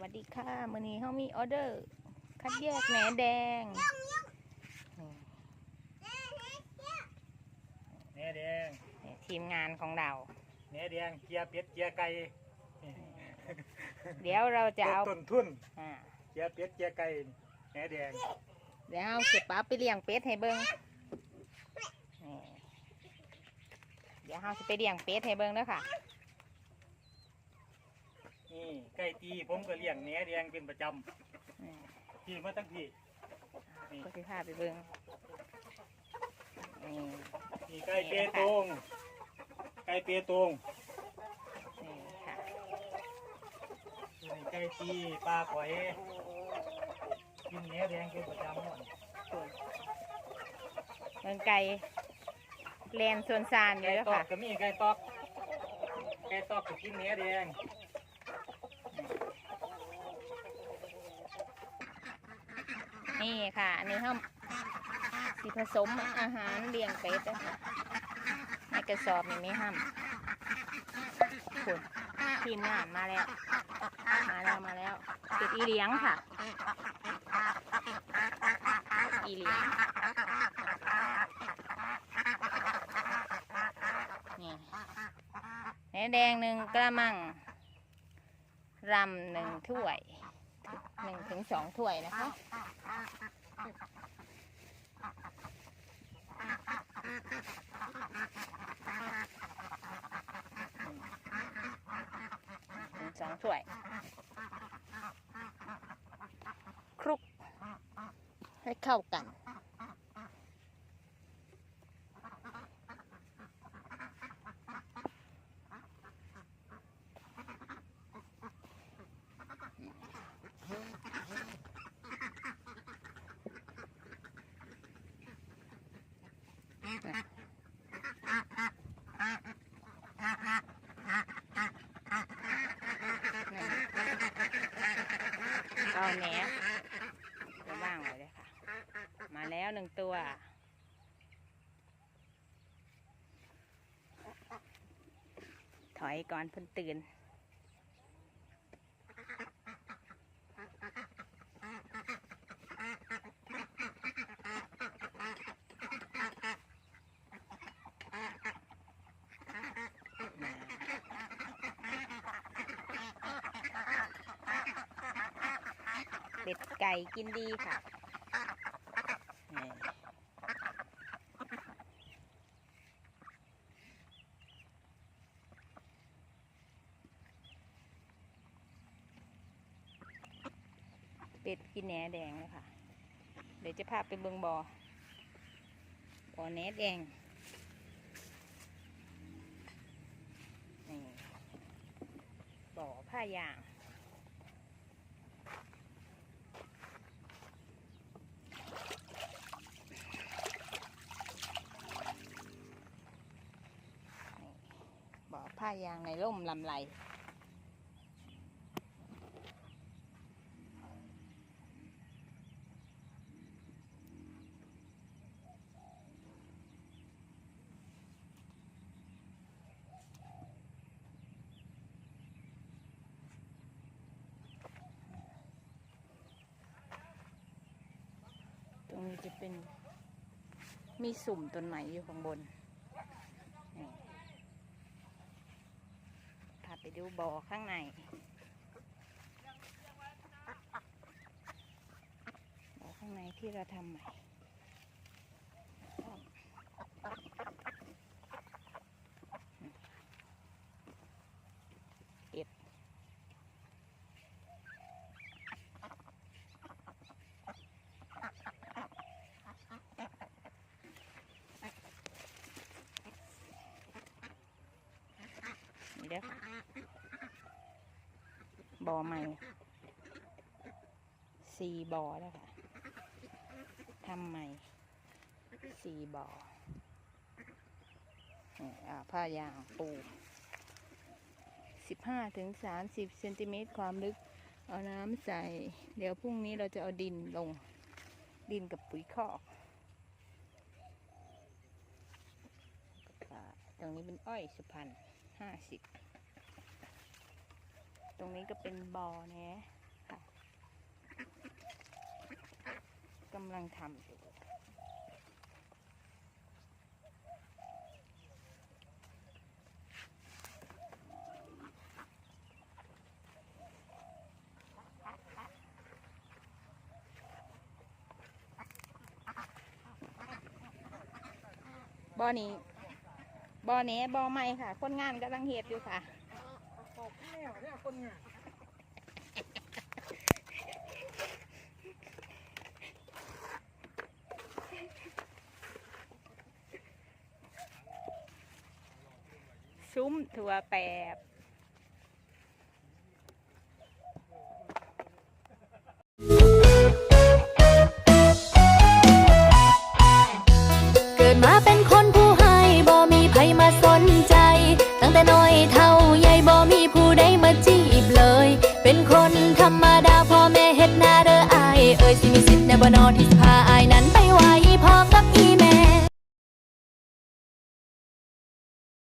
วัสดีค่ะมื้อนี้เฮามีออเดอร์ คัดแยกแหนแดงนี่แหนแดงนี่ทีมงานของเรา แหนแดงเกียร์เป็ดเกียร์ไก่เดี๋ยวเราจะเอาต้นทุนอ่าเกียร์เป็ดเกียร์ไก่แหนแดงเดี๋ยวเอาเก็บปลาไปเลี้ยงเป็ดให้เบิ่งนี่เดี๋ยวเราจะไปเลี้ยงเป็ดให้เบิ่งเด้อค่ะ นี่ไก่ตีผมก็เลี้ยงแหนแดงเป็นประจนี่ำที่มาตั้งที่นี่ก็สิพาไปเบิ่งนี่นี่ไก่เปตงไก่เปตงนี่ค่ะนี่ไก่ตีปลาข่อยกินแหนแดงเป็นประจำหมดเบิ่งไก่แลนส่วนซานอยู่ไก่เด้อตอกค่ะ ก็มีไก่ตอกไก่ตอกก็กินแหนแดง นี่ค่ะ อันนี้เขาสีผสมอาหารเลี้ยงเป็ดนะคะในกระสอบนี่ไมีห้ามคุณทีมงานมาแล้ว มาแล้วมาแล้วเป็ดอีเลี้ยงค่ะ อีเลี้ยงนี่แหนแดงหนึ่งกระมังรำหนึ่งถ้วย นึ่งถึงสองถ้วยนะคะ สองถ้วย คลุกให้เข้ากัน เอาแหนไปว่างไว้เลยค่ะ มาแล้วหนึ่งตัว ถอยก่อนเพิ่นตื่น เป็ดไก่กินดีค่ะเป็ดกินแหนแดงเลยค่ะ เดี๋ยวจะพาไปเบิงบอ่อบ่อแหนแดงนี่บ่อผ้ายางายางในร่มลำไรตรงนี้จะเป็นมีสุ่มต้นไม้อยู่ข้างบน พา ไปดูบ่อข้างในบ่อข้างในที่เราทำใหม่เอ็ดนี่เด้อค่ะ บ่อใหม่สี่บ่อแล้วค่ะทำใหม่สี่บ่อนี่อ่าผ้ายางปูสิบห้าถึงสามสิบเซนติเมตรความลึก เอาน้ำใส่ เดี๋ยวพรุ่งนี้เราจะเอาดินลง ดินกับปุ๋ยคอกตรงนี้เป็นอ้อยสุพรรณห้าสิบ ตรงนี้ก็เป็นบอ่อนะค่ะกำลังทำอยู่บ่อนี้บ่อนี้บ่อใหม่ค่ะ คนงานกำลังเห็ดอยู่ค่ะ เนี่ยเนี่ยคนงานซุ้มถั่วแปบ